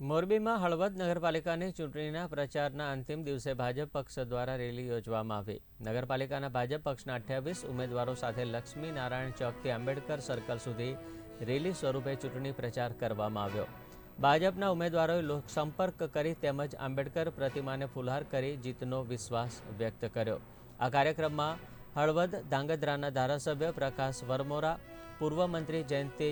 મોરબીમાં હળવદ નગરપાલિકાની ચૂંટણીના પ્રચારના અંતિમ દિવસે ભાજપ પક્ષ દ્વારા રેલી યોજવામાં આવી. નગરપાલિકાના ભાજપ પક્ષના અઠ્યાવીસ ઉમેદવારો સાથે લક્ષ્મી નારાયણ ચોકથી આંબેડકર સર્કલ સુધી રેલી સ્વરૂપે ચૂંટણી પ્રચાર કરવામાં આવ્યો. ભાજપના ઉમેદવારોએ લોકસંપર્ક કરી તેમજ આંબેડકર પ્રતિમાને ફુલહાર કરી જીતનો વિશ્વાસ વ્યક્ત કર્યો. આ કાર્યક્રમમાં હળવદ ધાંગધ્રાના ધારાસભ્ય પ્રકાશ વરમોરા, પૂર્વ મંત્રી જયંતિ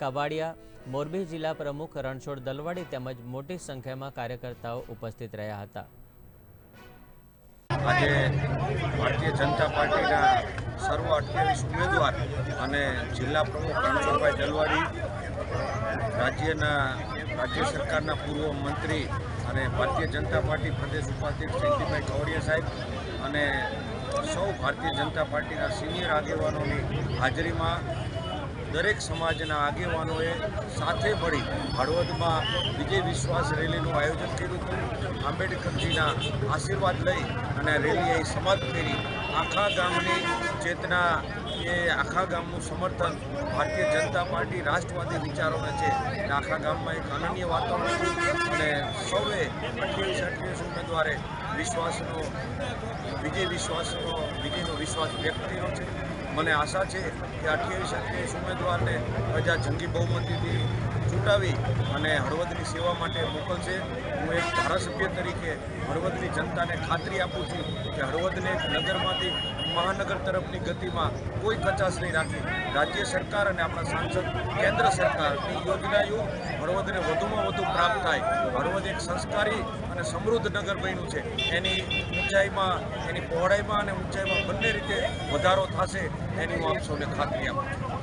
કવાડિયા, મોરબી જિલ્લા પ્રમુખ રણછોડ દલવાડી તેમજ મોટી સંખ્યામાં કાર્યકર્તાઓ ઉપસ્થિત રહ્યા હતા. આજે ભારતીય જનતા પાર્ટીના સર્વ અઠ્યાવીસ ઉમેદવાર અને જિલ્લા પ્રમુખ રણછોડભાઈ દલવાડી, રાજ્યના રાજ્ય સરકારના પૂર્વ મંત્રી અને ભારતીય જનતા પાર્ટી પ્રદેશ ઉપાધ્યક્ષ જયંતિભાઈ કવડિયા સાહેબ અને સૌ ભારતીય જનતા પાર્ટીના સિનિયર આગેવાનોની હાજરીમાં દરેક સમાજના આગેવાનોએ સાથે મળી હળવદમાં વિજય વિશ્વાસ રેલીનું આયોજન કર્યું હતું. આંબેડકરજીના આશીર્વાદ લઈ અને રેલી અહીં સમાપ્ત કરી. આખા ગામની ચેતના એ આખા ગામનું સમર્થન ભારતીય જનતા પાર્ટી રાષ્ટ્રવાદી વિચારોને છે. અને આખા ગામમાં એક અનન્ય વાતાવરણ હતું અને સૌએ અઠ્યાવીસ અઠ્યાવીસ ઉમેદવારે વિશ્વાસનો, વિજય વિશ્વાસનો, વિજયનો વિશ્વાસ વ્યક્ત કર્યો છે. મને આશા છે કે અઠ્યાવીસ અઠ્યાવીસ ઉમેદવારને પ્રજા જંગી બહુમતીથી ચૂંટાવી અને હળવદની સેવા માટે મોકલશે. હું એક ધારાસભ્ય તરીકે હળવદની જનતાને ખાતરી આપું છું કે હળવદને નગરમાંથી મહાનગર તરફની ગતિમાં કોઈ કચાશ નહીં રાખી. રાજ્ય સરકાર અને આપણા સાંસદ, કેન્દ્ર સરકારની યોજનાઓ હળવદને વધુમાં વધુ પ્રાપ્ત થાય. હળવદ એક સંસ્કારી અને સમૃદ્ધ નગર બન્યું છે. એની ઊંચાઈમાં, એની પહોળાઈમાં અને ઊંચાઈમાં બંને રીતે વધારો થશે એની હું આપ સૌને ખાતરી આપું છું.